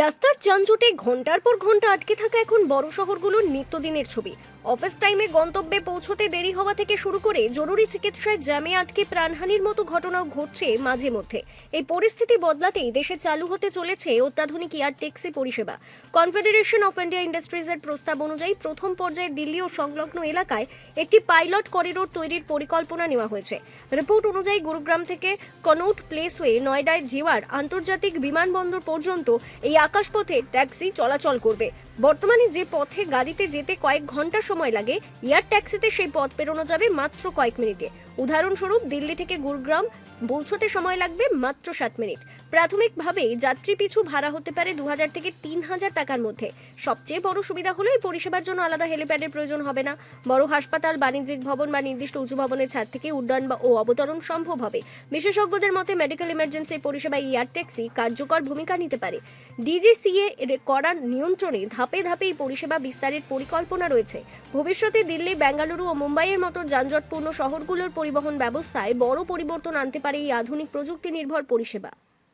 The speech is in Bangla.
রাস্তার যানজটে ঘণ্টার পর ঘণ্টা আটকে থাকা এখন বড় শহরগুলোর নিত্যদিনের ছবি। অফিস টাইমে গন্তব্যে পৌঁছতে দেরি হওয়া থেকে শুরু করে জরুরি চিকিৎসায় জ্যামে আটকে প্রাণহানির মতো ঘটনাও ঘটছে মাঝে মধ্যে। এই পরিস্থিতি বদলাতেই দেশে চালু হতে চলেছে অত্যাধুনিক এয়ার ট্যাক্সি পরিষেবা। কনফেডারেশন অফ ইন্ডিয়া ইন্ডাস্ট্রিজের প্রস্তাব অনুযায়ী প্রথম পর্যায়ে দিল্লি ও সংলগ্ন এলাকায় একটি পাইলট করিডোর তৈরির পরিকল্পনা নেওয়া হয়েছে। রিপোর্ট অনুযায়ী গুরুগ্রাম থেকে কনৌট প্লেসওয়ে নয়ডায় জিওয়ার আন্তর্জাতিক বিমানবন্দর পর্যন্ত এই আকাশপথে ট্যাক্সি চলাচল করবে। বর্তমানে যে পথে গাড়িতে যেতে কয়েক ঘণ্টা সময় লাগে, এয়ার ট্যাক্সিতে সেই পথ পেরোনো যাবে মাত্র কয়েক মিনিটে। উদাহরণস্বরূপ, দিল্লি থেকে গুরগ্রাম পৌঁছতে সময় লাগবে মাত্র সাত মিনিট। প্রাথমিকভাবে যাত্রী পিছু ভাড়া হতে পারে দু হাজার থেকে তিন হাজার টাকার মধ্যে। সবচেয়ে বড় সুবিধা হলো এই পরিষেবার জন্য আলাদা হেলিপ্যাডের প্রয়োজন হবে না। বড় হাসপাতাল, বাণিজ্যিক ভবন বা নির্দিষ্ট উঁচু ভবনের ছাদ থেকে উড্ডয়ন বা ও অবতরণ সম্ভব হবে। বিশেষজ্ঞদের মতে মেডিকেল ইমার্জেন্সি পরিষেবা এয়ার ট্যাক্সি কার্যকর ভূমিকা নিতে পারে। ডিজিসিএ কড়া নিয়ন্ত্রণে ধাপে ধাপে এই পরিষেবা বিস্তারের পরিকল্পনা রয়েছে। ভবিষ্যতে দিল্লি, বেঙ্গালুরু ও মুম্বাইয়ের মতো যানজটপূর্ণ শহরগুলোর পরিবহন ব্যবস্থায় বড় পরিবর্তন আনতে পারে এই আধুনিক প্রযুক্তি নির্ভর পরিষেবা।